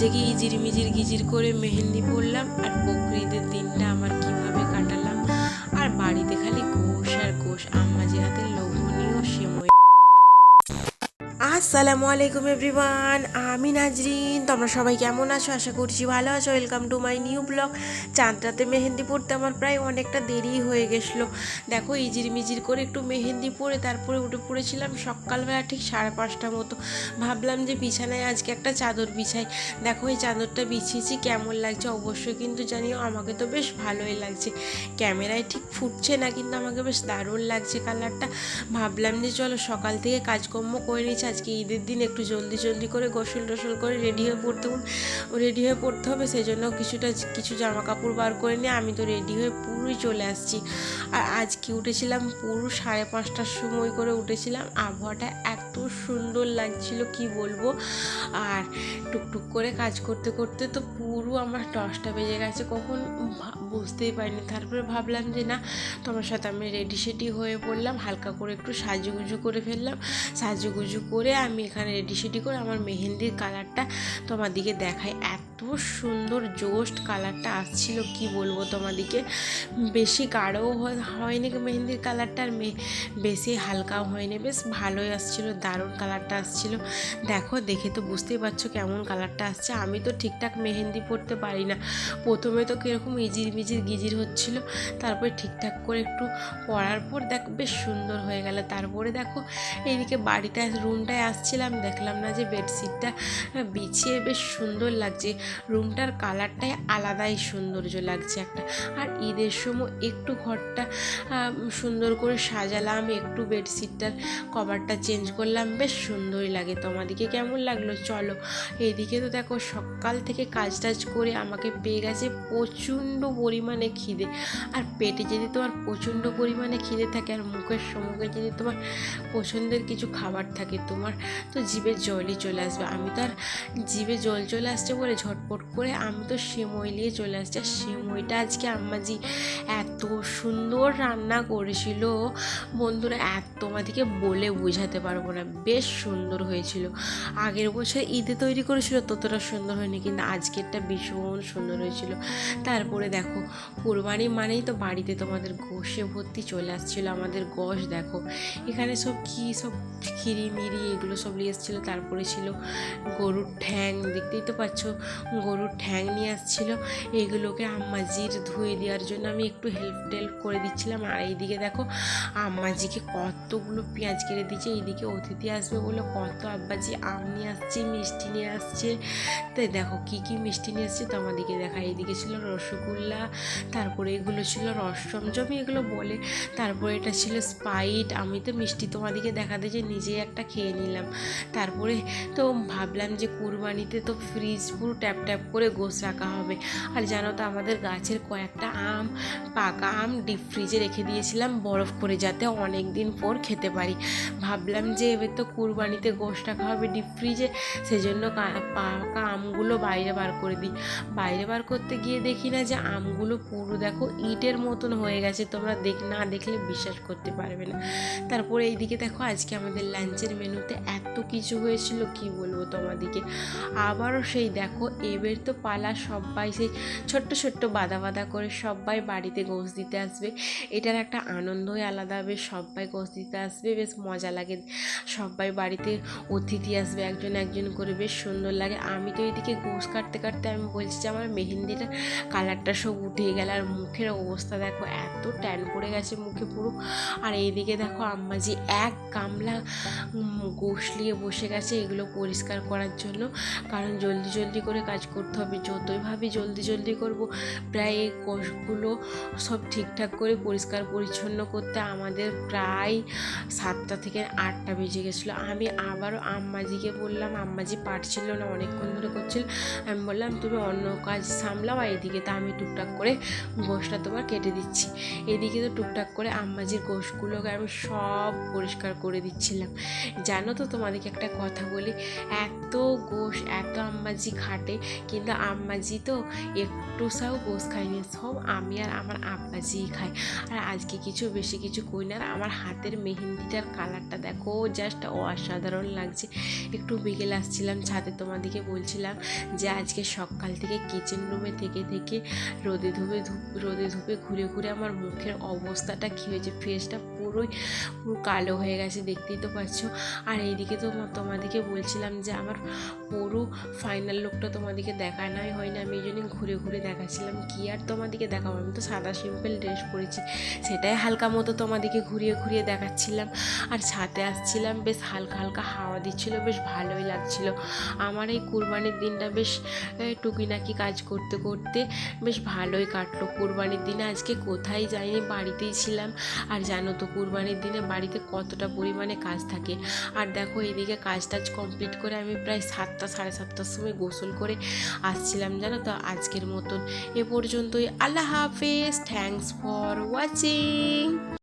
জেগে ইজির মিজির গিজির করে মেহেন্দি পরলাম আর বকরিদের দিনটা আমার কীভাবে কাটালাম? আর বাড়িতে খালি ঘোষ আর ঘোষ আসসালামু আলাইকুম এভরিওয়ান, আমি নাজরিন। তোমরা সবাই কেমন আছো? আশা করছি ভালো আছো। Welcome to my new blog চাঁদরাতে mehndi পড়তে আমার প্রায় অনেকটা দেরি হয়ে গেছিল। দেখো ইজির মিজির করে একটু মেহেন্দি পরে তারপরে উঠে পড়েছিলাম সকালবেলা ঠিক সাড়ে পাঁচটা মতো। ভাবলাম যে বিছানায় আজকে একটা চাদর বিছাই। দেখো, এই চাদরটা বিছিয়েছি, কেমন লাগছে অবশ্যই কিন্তু জানিও, আমাকে তো বেশ ভালোই লাগছে। ক্যামেরায় ঠিক ফুটছে না, কিন্তু আমাকে বেশ দারুণ লাগছে কালারটা। ভাবলাম যে চলো সকাল থেকে কাজকর্ম করে নিচ্ছি আজকে ঈদের দিন একটু জলদি জলদি করে গোসল টসল করে রেডি হয়ে পড়তে রেডি হয়ে পড়তে হবে সেই জন্য কিছুটা কিছু জামা কাপড় বার করে নিয়ে আমি তো রেডি হয়ে পুরোই চলে আসছি। আর আজকে উঠেছিলাম পুরো সাড়ে পাঁচটার সময় করে উঠেছিলাম, আবহাওয়াটা এত সুন্দর লাগছিল, কি বলব? আর টুকটুক করে কাজ করতে করতে তো পুরো আমার দশটা বেজে গেছে, কখন বুঝতেই পারিনি। তারপরে ভাবলাম যে না, তোমার সাথে আমি রেডি সেডি হয়ে পড়লাম, হালকা করে একটু সাজুগুজু করে ফেললাম। সাজুগুজু করে আমি এখানে রেডি সেডি করে আমার মেহেন্দির কালারটা তোমার দিকে দেখাই। এত সুন্দর জোস্ট কালারটা আসছিল, কি বলব তোমাদিকে? বেশি গাঢ়ও হয়- হয়নি মেহেন্দির কালারটা, আর বেশি হালকাও হয়নি। বেশ ভালোই আসছিল দারুণ কালারটা আসছিল। দেখো, দেখে তো বুঝতেই পারছ কেমন কালারটা আসছে। আমি তো ঠিকঠাক মেহেন্দি পরতে পারি না। প্রথমে তো কীরকম ইজির মিজির গিজির হচ্ছিল। তারপরে ঠিকঠাক করে একটু পরার পর দেখ, বেশ সুন্দর হয়ে গেল। তারপরে দেখো, এইদিকে বাড়িতে রুমটায় আসছিলাম। দেখলাম না যে বেডশিটটা বিছিয়ে বেশ সুন্দর লাগছে। রুমটার কালারটাই আলাদাই সৌন্দর্য লাগছে একটা। আর ঈদের সময় একটু ঘরটা সুন্দর করে সাজালাম। একটু বেডশিটটার কভারটা চেঞ্জ করলাম। বেশ সুন্দরই লাগে তোমাদিকে, কেমন লাগল? চলো। এইদিকে তো দেখো সকাল থেকে কাজ টাজ করে আমাকে পেয়ে গেছে প্রচণ্ড পরিমাণে খিদে। আর পেটে যদি তোমার প্রচণ্ড পরিমাণে খিদে থাকে আর মুখের সম্মুখে যদি তোমার পছন্দের কিছু খাবার থাকে, তোমার তো জিভে জলই চলে আসবে। আমি তো আর জিভে জল চলে আসছে বলে ঝটপট করে আমি তো সেমই নিয়ে চলে আসছি। আর সেমইটা আজকে আম্মাজি এত সুন্দর রান্না করেছিল। বন্ধুরা, এত তোমাদেরকে বলে বোঝাতে পারব না। বেশ সুন্দর হয়েছিল। আগের বছর ঈদে তৈরি করেছিল, ততটা সুন্দর হয়নি, কিন্তু আজকেরটা ভীষণ সুন্দর হয়েছিল। তারপরে দেখো, কোরবানি মানেই তো বাড়িতে তোমাদের গোষে ভর্তি চলে আসছিল, আমাদের গোশ দেখো। এখানে সব কি সব খিরি মিরি এগুলো সব নিয়ে এসেছিল, তারপরে ছিল গরুর ঠ্যাং, দেখতেই তো পাচ্ছ, গরুর ঠ্যাং নিয়ে আসছিল। এগুলোকে আম্মাজির ধুয়ে দেওয়ার জন্য আমি একটু হেল্প টেল্প করে দিচ্ছিলাম। আর এইদিকে দেখো, আম্মাজিকে কতগুলো পেঁয়াজ কেটে দিচ্ছে এইদিকে অতিথি আসবে বলে কত আব্বাজি আম নিয়ে আসছে, মিষ্টি নিয়ে আসছে। তাই দেখো কি কি মিষ্টি নিয়ে আসছে তো আমাদেরকে দেখা এইদিকে ছিল রসগোল্লা, তারপরে এগুলো ছিল রসচমচমি এগুলো বলে। তারপরে এটা ছিল স্পাইট আমি তো মিষ্টি তোমাদেরকে দেখাতে যে নিজেই একটা খেয়ে নিলাম। তারপরে তো ভাবলাম যে কুরবানিতে তো ফ্রিজ পুরো ট্যাপ ট্যাপ করে গোস রাখা হবে। আর জানো তো আমাদের গাছের কয়েকটা আম, পাকা আম ডিপ ফ্রিজে রেখে দিয়েছিলাম বরফ করে যাতে অনেক দিন পর খেতে পারি। ভাবলাম যে এবার তো কুরবানিতে রাখা হবে ডিপ ফ্রিজে সেজন্য পাকা আমগুলো বাইরে বার করে দিই। বাইরে বার করতে গিয়ে দেখি না যে আমগুলো পুরো দেখো ইটের মতন হয়ে গেছে। তোমরা দেখ, না দেখলে বিশ্বাস করতে পারবে না। তারপরে এইদিকে দেখো আজকে আমাদের লাঞ্চের মেনুতে এত কিছু হয়েছিল, কি বলব তোমাদিকে আবারও সেই দেখো, এবার তো পালা সবাই সেই ছোট্ট ছোট্ট বাদা বাদা করে সবাই বাড়িতে গোস দিতে আসবে। এটার একটা আনন্দই আলাদা বেশ সবাই গোস দিতে আসবে, বেশ মজা লাগে। সবাই বাড়িতে অতিথি আসবে, একজন একজন করে, বেশ সুন্দর লাগে। আমি তো এদিকে গোস কাটতে কাটতে আমি বলছি যে আমার মেহেন্দিটা কালারটা সব উঠে গেল আর মুখের অবস্থা দেখো, এত ট্যান পড়ে গেছে মুখে পুরো। আর এইদিকে দেখো আম্মাজি এক গামলা গোশ নিয়ে বসে গেছে এগুলো পরিষ্কার করার জন্য। কারণ জলদি জলদি করে কাজ করতে হবে যতই ভাবি জলদি জলদি করব, প্রায় এই কোষগুলো সব ঠিকঠাক করে পরিষ্কার পরিচ্ছন্ন করতে আমাদের প্রায় সাতটা থেকে আটটা বেজে গেছিল আমি আবারও আম্মাজিকে বললাম, আম্মাজি পারছিল না, অনেকক্ষণ ধরে করছিল। আমি বললাম, তুমি অন্য কাজ সামলাও আর এদিকে তা আমি টুকটাক করে গোশটা তোমার কেটে দিচ্ছি। এদিকে তো টুকটাক করে আম্মাজির গোশগুলোকে আমি সব পরিষ্কার করে দিচ্ছিলাম। জানো তো তোমাদেরকে একটা কথা বলি, এত গোশ, এত আম্মাজি খাটে, কিন্তু আম্মাজি তো একটু সাও গোশ খায়নি, সব আমি আর আমার আব্বাজিই খাই। আর আজকে কিছু বেশি কিছু কই না, আর আমার হাতের মেহেন্দিটার কালারটা দেখো, যা পরিবেশটা অসাধারণ লাগছে। একটু বিকেল আসছিলাম ছাদে, তোমাদিকে বলছিলাম যে আজকে সকাল থেকে কিচেন রুমে থেকে থেকে রোদে ধুপে ধূপ, রোদে ধুপে ঘুরে ঘুরে আমার মুখের অবস্থাটা কী হয়েছে ফেসটা পুরোই পুরো কালো হয়ে গেছে দেখতেই তো পাচ্ছ। আর এইদিকে তো তোমাদিকে বলছিলাম যে আমার পুরো ফাইনাল লুকটা তোমাদিকে দেখানোই হয় না আমি এই জন্য ঘুরে ঘুরে দেখাচ্ছিলাম। কি আর তোমাদেরকে দেখাবো? আমি তো সাদা সিম্পল ড্রেস পরেছি সেটাই হালকা মতো তোমাদিকে ঘুরিয়ে ঘুরিয়ে দেখাচ্ছিলাম। আর ছাদে আসছিলাম বেশ হালকা হালকা হাওয়া দিচ্ছিল বেশ ভালোই লাগছিল। আমার এই কুরবানির দিনটা বেশ এ, টুকিনাকি কাজ করতে করতে বেশ ভালোই কাটলো কুরবানির দিনে। আজকে কোথায় যাইনি বাড়িতেই ছিলাম। আর জানো তো কুরবানির দিনে বাড়িতে কতটা পরিমাণে কাজ থাকে। আর দেখো এইদিকে কাজ টাজ কমপ্লিট করে আমি প্রায় সাতটা, সাড়ে সাতটার সময় গোসল করে আসছিলাম, জানো তো? আজকের মতন। এ পর্যন্তই। আল্লাহ হাফেজ। Thanks for watching